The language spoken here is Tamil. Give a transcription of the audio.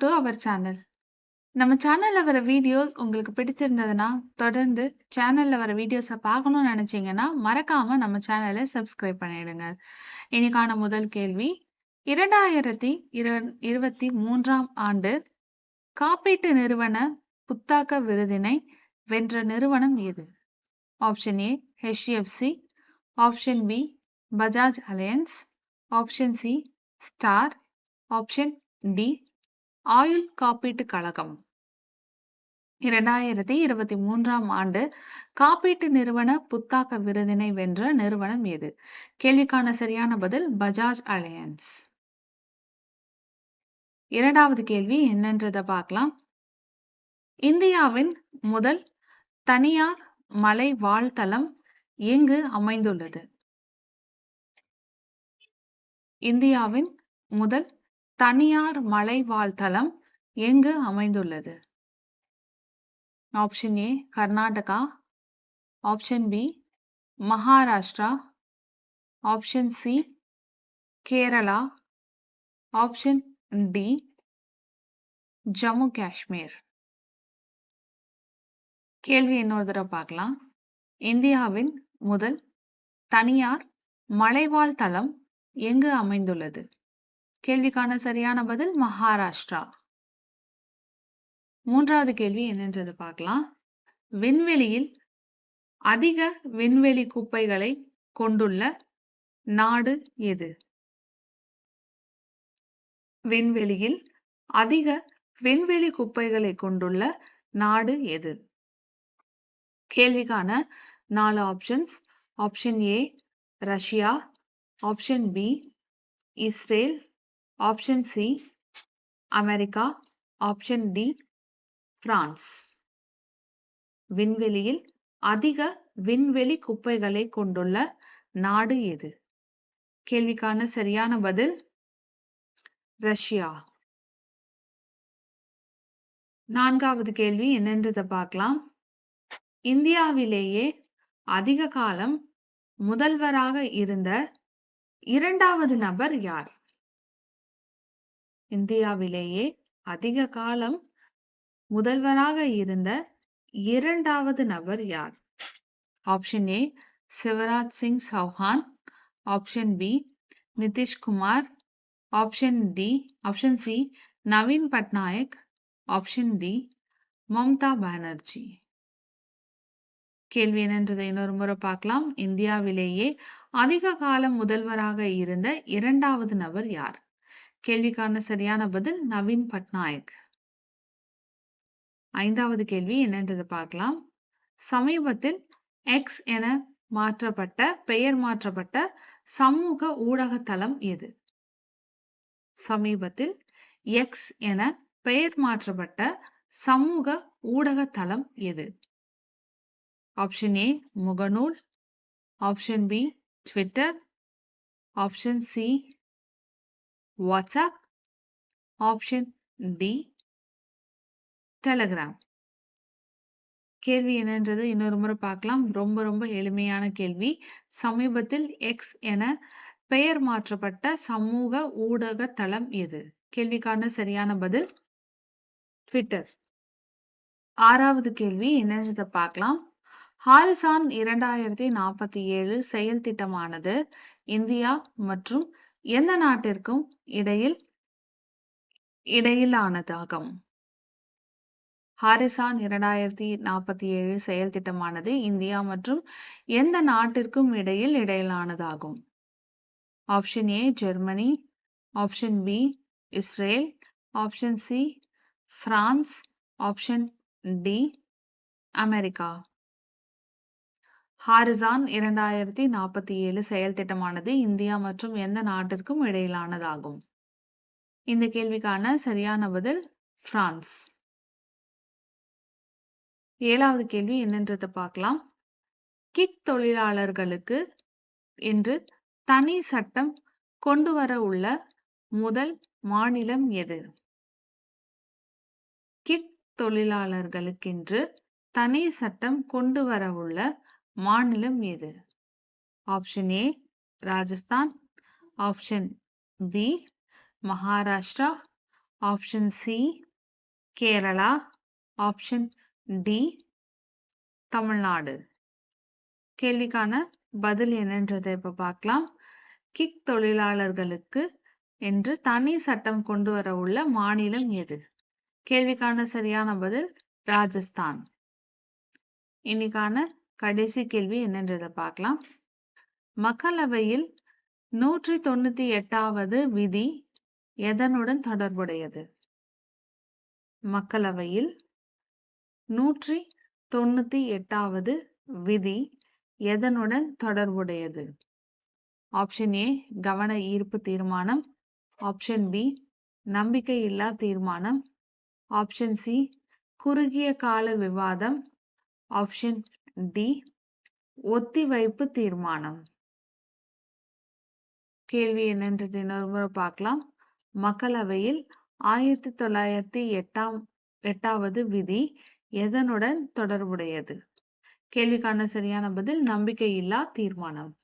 To our channel. நம்ம சேனலில் வர வீடியோஸ் உங்களுக்கு பிடிச்சிருந்ததுன்னா, தொடர்ந்து சேனலில் வர வீடியோஸை பார்க்கணும்னு நினச்சிங்கன்னா மறக்காமல் நம்ம சேனலை சப்ஸ்கிரைப் பண்ணிடுங்க. இன்னைக்கான முதல் கேள்வி, 2023ஆம் ஆண்டு காப்பீட்டு நிறுவன புத்தாக்க விருதினை வென்ற நிறுவனம் எது? Option A HDFC option B Bajaj Allianz, option C Star, option D ஆயுள் காப்பீட்டு கழகம். 2023ஆம் ஆண்டு காப்பீட்டு நிறுவன புத்தாக்க விருதினை வென்ற நிறுவனம் எது? கேள்விக்கான சரியான பதில் பஜாஜ் அலையன்ஸ். இரண்டாவது கேள்வி என்னன்றதை பார்க்கலாம். இந்தியாவின் முதல் தனியார் மலை வாழ்த்தளம் எங்கு அமைந்துள்ளது? இந்தியாவின் முதல் தனியார் மலைவாழ் தலம் எங்கு அமைந்துள்ளது? Option A Karnataka, option B Maharashtra, option C Kerala, option D Jammu Kashmir. கேள்வி இன்னொரு தடவை பார்க்கலாம். இந்தியாவின் முதல் தனியார் மலைவாழ் தளம் எங்கு அமைந்துள்ளது? கேள்விக்கான சரியான பதில் மகாராஷ்டிரா. மூன்றாவது கேள்வி என்னன்றது பார்க்கலாம். விண்வெளியில் அதிக விண்வெளி குப்பைகளை கொண்டுள்ள நாடு எது? விண்வெளியில் அதிக விண்வெளி குப்பைகளை கொண்டுள்ள நாடு எது? கேள்விக்கான நாலு options. Option A Russia, option B Israel, option C America, option D France. விண்வெளியில் அதிக விண்வெளி குப்பைகளை கொண்டுள்ள நாடு எது? கேள்விக்கான சரியான பதில் ரஷ்யா. நான்காவது கேள்வி என்னன்றத பார்க்கலாம். இந்தியாவிலேயே அதிக காலம் முதல்வராக இருந்த இரண்டாவது நபர் யார்? இந்தியாவிலேயே அதிக காலம் முதல்வராக இருந்த இரண்டாவது நபர் யார்? Option A Shivraj Singh Chouhan, option B Nitish Kumar, option D option C Naveen Patnaik, option D Mamata Banerjee. கேள்வி என்னன்றதை இன்னொரு முறை பார்க்கலாம். இந்தியாவிலேயே அதிக காலம் முதல்வராக இருந்த இரண்டாவது நபர் யார்? கேள்விக்கான சரியான பதில் நவீன் பட்நாயக். ஐந்தாவது கேள்வி என்னன்றத பார்க்கலாம். சமீபத்தில் எக்ஸ் என மாற்றப்பட்ட பெயர் மாற்றப்பட்ட சமூக ஊடக தளம் எது? சமீபத்தில் எக்ஸ் என பெயர் மாற்றப்பட்ட சமூக ஊடக தளம் எது? ஆப்ஷன் ஏ முகநூல், option B Twitter, option C WhatsApp, option D Telegram. கேள்வி என்னன்றது இன்னொரு முறை பார்க்கலாம். ரொம்ப ரொம்ப எளிமையான கேள்வி. சமீபத்தில் எக்ஸ் என பெயர் மாற்றப்பட்ட சமூக ஊடக தளம் எது? கேள்விக்கான சரியான பதில் ட்விட்டர். ஆறாவது கேள்வி என்னன்றதை பார்க்கலாம். ஹாரிசான் 2047 செயல் திட்டமானது இந்தியா மற்றும் எந்த நாட்டிற்கும் இடையில் இடையிலானதாகும்? ஹாரிசான் 2047 செயல் திட்டமானது இந்தியா மற்றும் எந்த நாட்டிற்கும் இடையில் இடையிலானதாகும்? Option A Germany, option B Israel, option C France, option D America. Horizon 2047 செயல் திட்டமானது இந்தியா மற்றும் எந்த நாட்டிற்கும் இடையிலானதாகும்? இந்த கேள்விக்கான சரியான பதில் பிரான்ஸ். ஏழாவது கேள்வி என்னன்றதை பார்க்கலாம். கிக் தொழிலாளர்களுக்கு என்று தனி சட்டம் கொண்டு வர உள்ள முதல் மாநிலம் எது? கிக் தொழிலாளர்களுக்கென்று தனி சட்டம் கொண்டுவர உள்ள மாநிலம் எது? Option A Rajasthan, option B Maharashtra, option C Kerala. Option D Tamil Nadu. கேள்விக்கான பதில் என்னன்றதை இப்ப பார்க்கலாம். கிக் தொழிலாளர்களுக்கு என்று தனி சட்டம் கொண்டு வர உள்ள மாநிலம் எது? கேள்விக்கான சரியான பதில் ராஜஸ்தான். இன்னைக்கான கடைசி கேள்வி என்னன்றதை பார்க்கலாம். மக்களவையில் நூற்றி தொண்ணூத்தி எட்டாவது விதி எதனுடன் தொடர்புடையது? மக்களவையில் நூற்றி தொண்ணூத்தி எட்டாவது விதி எதனுடன் தொடர்புடையது? ஆப்ஷன் ஏ கவன ஈர்ப்பு தீர்மானம். ஆப்ஷன் பி நம்பிக்கையில்லா தீர்மானம். ஆப்ஷன் சி குறுகிய கால விவாதம். ஆப்ஷன் டி ஒத்திவைப்பு தீர்மானம். கேள்வி என்னன்றது இன்னொரு முறை பார்க்கலாம். மக்களவையில் ஆயிரத்தி தொள்ளாயிரத்தி எட்டாம் எட்டாவது விதி எதனுடன் தொடர்புடையது? கேள்விக்கான சரியான பதில் நம்பிக்கையில்லா தீர்மானம்.